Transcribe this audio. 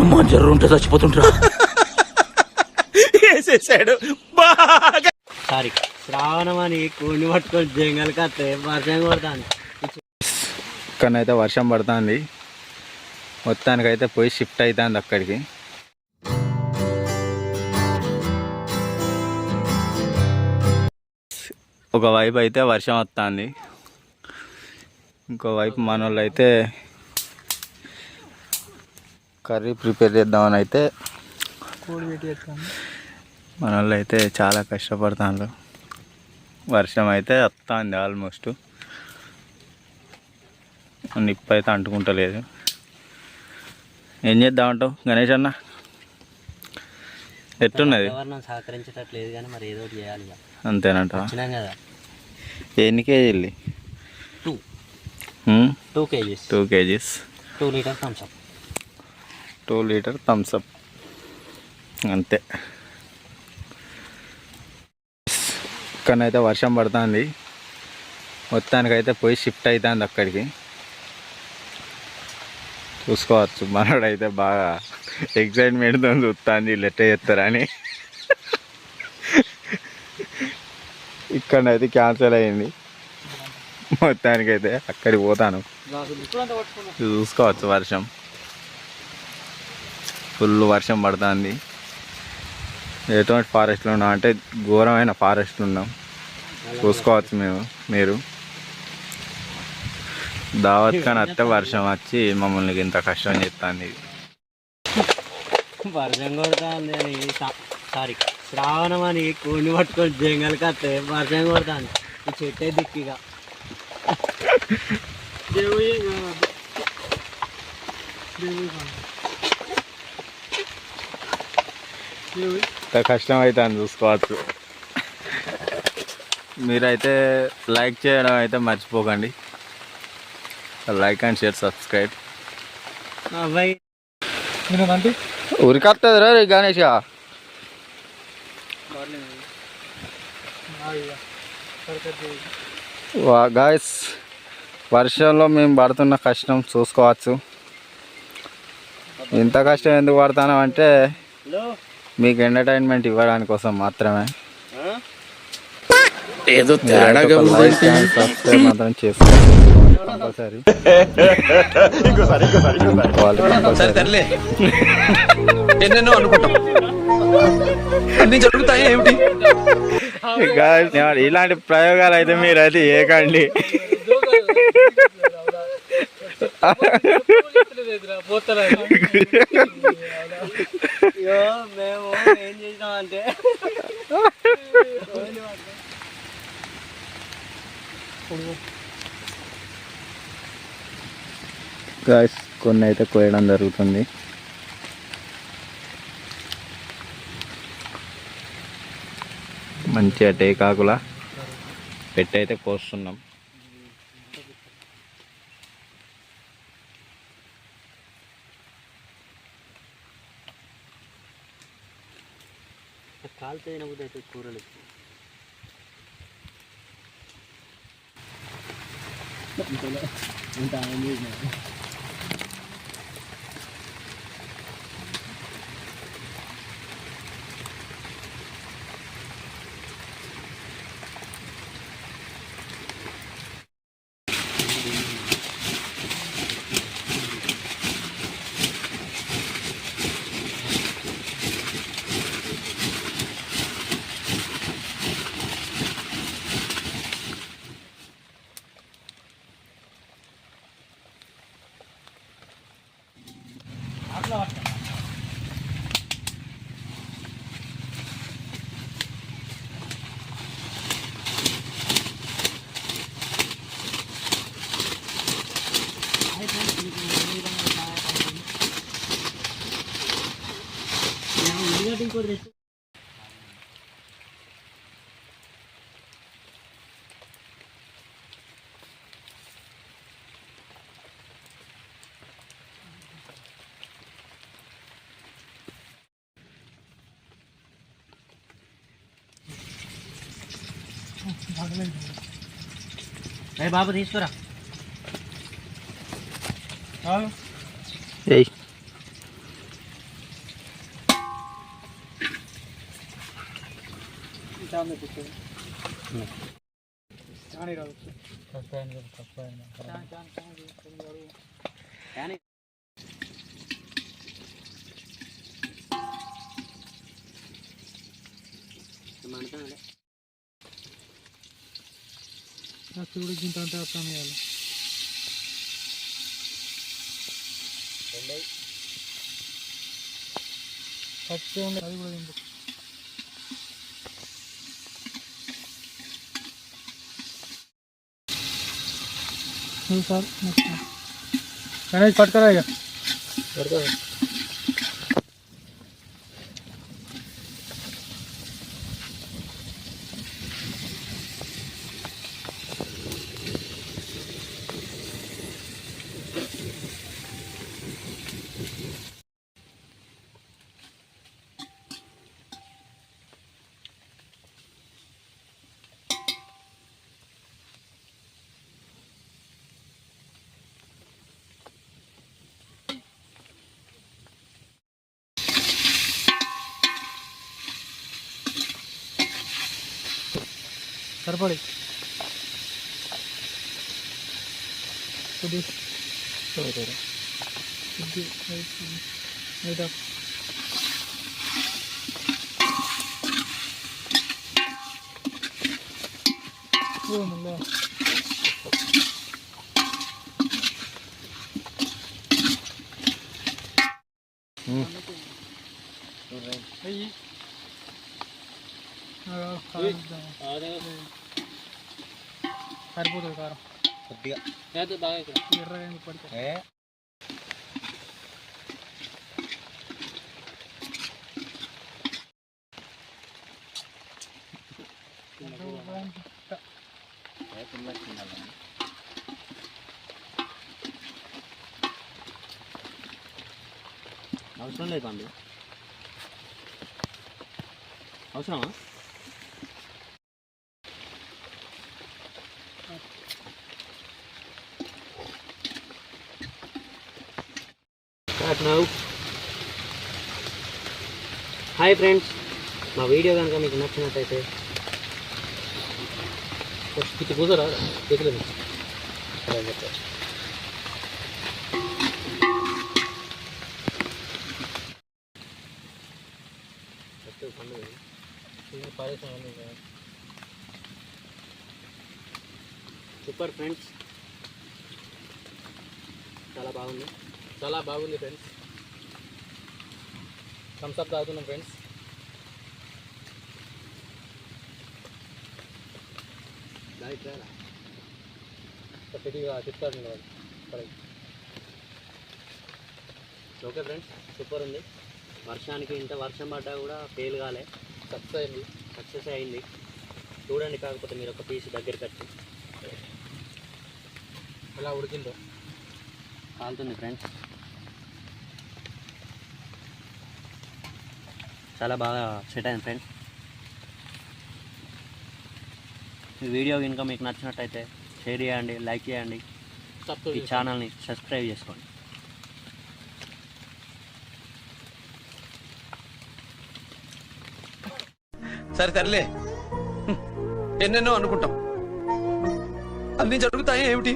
అమ్మా జర్రు ఉంటే చచ్చిపోతుంటా వేసేసాడు. బాగా. సారీ శ్రావణం అని కోడిని పట్టుకొని జంగల్ కత్తే వర్షం కొడతాను ఇక్కడనైతే వర్షం పడుతుంది. మొత్తానికైతే పోయి షిఫ్ట్ అవుతుంది అక్కడికి. ఒక వైపు అయితే వర్షం వస్తుంది. ఇంకో వైపు మన వాళ్ళు అయితే కర్రీ ప్రిపేర్ చేద్దామని అయితే మన వాళ్ళు అయితే చాలా కష్టపడుతున్నారు వర్షం అయితే వస్తుంది ఆల్మోస్ట్. నిప్పు అయితే అంటుకుంటలేదు. ఏం చేద్దామంటావు గణేష్ అన్న? ఎట్టున్నది? వాతావరణం సహకరించేటట్లేదు కానీ మరి ఏదో చేయాలి అంతేనంట. ఎన్ని కేజీలు? Two? Two kgs. Two kgs. Two litre Thums Up two litre Thums Up అంతే. ఇక్కడనైతే వర్షం పడుతుంది. మొత్తానికైతే పోయి షిఫ్ట్ అవుతుంది అక్కడికి. చూసుకోవచ్చు. మనోడైతే బాగా ఎక్సైట్మెంట్తో చూస్తుంది లెట్ట చేస్తారని. ఇక్కడనైతే క్యాన్సిల్ అయింది. మొత్తానికైతే అక్కడికి పోతాను. చూసుకోవచ్చు వర్షం. ఫుల్ వర్షం పడుతుంది. ఎటువంటి ఫారెస్ట్లో ఉన్నాం అంటే ఘోరమైన ఫారెస్ట్లో ఉన్నాం. చూసుకోవచ్చు మేము మీరు. దావత్ కానీ అత్తే వర్షం వచ్చి మమ్మల్ని ఇంత కష్టం చేస్తుంది. వర్షం కొడతాంది సారీ శ్రావణం అని కోడిని పట్టుకొని జంగల్ కత్తే వర్షం కొడతాను ఈ చెట్టే దిక్కిగా. ఇంత కష్టం అవుతుంది చూసుకోవచ్చు మీరైతే లైక్ చేయడం అయితే మర్చిపోకండి. Like and share subscribe. అబ్బాయి. ఉరికొస్తుంది రా గణేష్ గాయస్ వర్షంలో మేము పడుతున్న కష్టం చూసుకోవచ్చు. ఇంత కష్టం ఎందుకు పడుతున్నాం అంటే హలో. మీకు ఎంటర్టైన్మెంట్ ఇవ్వడానికి కోసం మాత్రమే. ఏదో సబ్స్క్రైబ్ మాత్రం చేసుకోవాలి కంపల్సరీ వాళ్ళు కంపల్సరీ సర్లే. ఎన్నెన్నో అనుకుంటాం. అన్ని జరుగుతాయి ఏమిటి? Guys, ఇలాంటి ప్రయోగాలు అయితే మీరు అయితే ఏకండి. మేము ఏం చేసినామంటే గాయస్ కొన్ని అయితే కోయడం జరుగుతుంది. మంచిగా టేకాకుల పెట్టయితే కోస్తున్నాం. కాలుతో అయినప్పుడు అయితే కూరలు nossa. Now, we are going to బాబు తీసుకురా ఏయ్ కానీ మాట్లాడాలి ఏమంటానులే. రెండోది. గణేష్ పట్టుకరా ఇక సరిపడి കറുപ്പളി പുതിയ പുതിയ പോകുന്നല്ലേ Hey. Oh, సరిపోతుంది కారం. కొద్దిగా. ఎర్రగా ఎందుకు పడితే? ఏ? అవసరం లేదు పండు. అవసరమా? హాయ్ ఫ్రెండ్స్ మా వీడియో కనుక మీకు నచ్చినట్టయితే పిచ్చి కూతురా చేతులు సూపర్ ఫ్రెండ్స్ చాలా బాగుంది చాలా బాగుంది ఫ్రెండ్స్. థమ్స్అప్ తాగుతున్నాం ఫ్రెండ్స్. లైట్ రారా పెద్దగా చెప్తాడు ఓకే ఫ్రెండ్స్ సూపర్ ఉంది. వర్షానికి ఇంత వర్షం పడ్డా కూడా ఫెయిల్ కాలే. సక్సెస్ అయింది. సక్సెస్ అయింది. చూడండి కాకపోతే మీరు ఒక పీస్ దగ్గరికి వచ్చి. ఎలా ఉడికిందో. కాలుతుంది ఫ్రెండ్స్ చాలా బాగా సెట్ అయింది ఫ్రెండ్స్. ఈ వీడియో కనుక మీకు నచ్చినట్టయితే షేర్ చేయండి లైక్ చేయండి. ఈ ఛానల్ని సబ్స్క్రైబ్ చేసుకోండి. సరే తరలే ఎన్నెన్నో అనుకుంటాం. అన్ని జరుగుతాయి ఏమిటి?